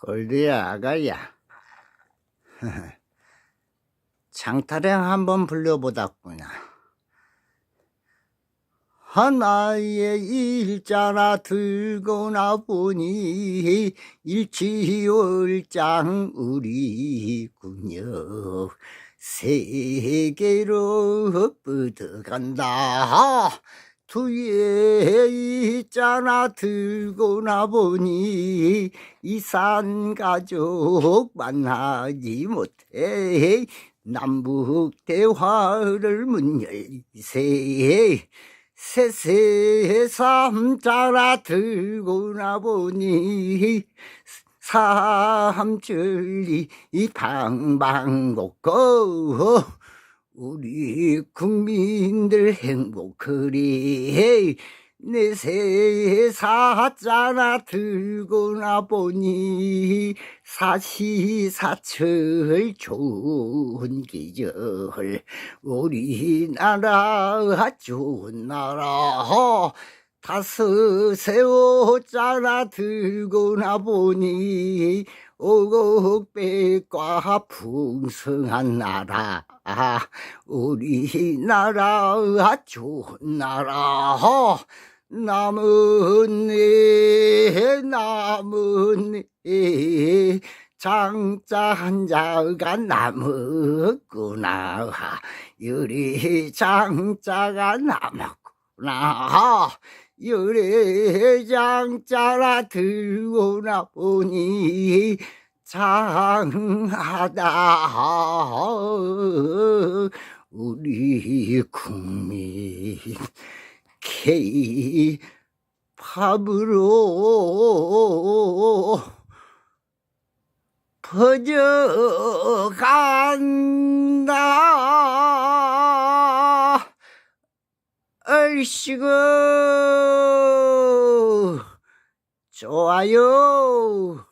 골드야 아가야. 장타령 한번 불려보다꾸나. 하나의 일자나 들고 나 보니 일치월장 우리군요. 세계로 뻗어간다 뒤에 있잖아. 들고나 보니 이 산 가족 만나지 못해. 남북 대화를 문 열세. 세세삼 자라 들고나 보니 삼줄이 이 방방곡곡 우리 국민들 행복하리. 내 세 사자나 들고나 보니 사시사철 좋은 기절. 우리나라 좋은 나라. 다섯 세워자나 들고나 보니 오곡백과 풍성한 나라. 우리나라 좋은 나라. 남은 내 남은 내 장자 한자가 남았구나. 유리 장자가 남았구나 유리장자라 들고나 보니 장하다. 우리 국민 K 팝으로 퍼져간다 얼씨구. 좋아요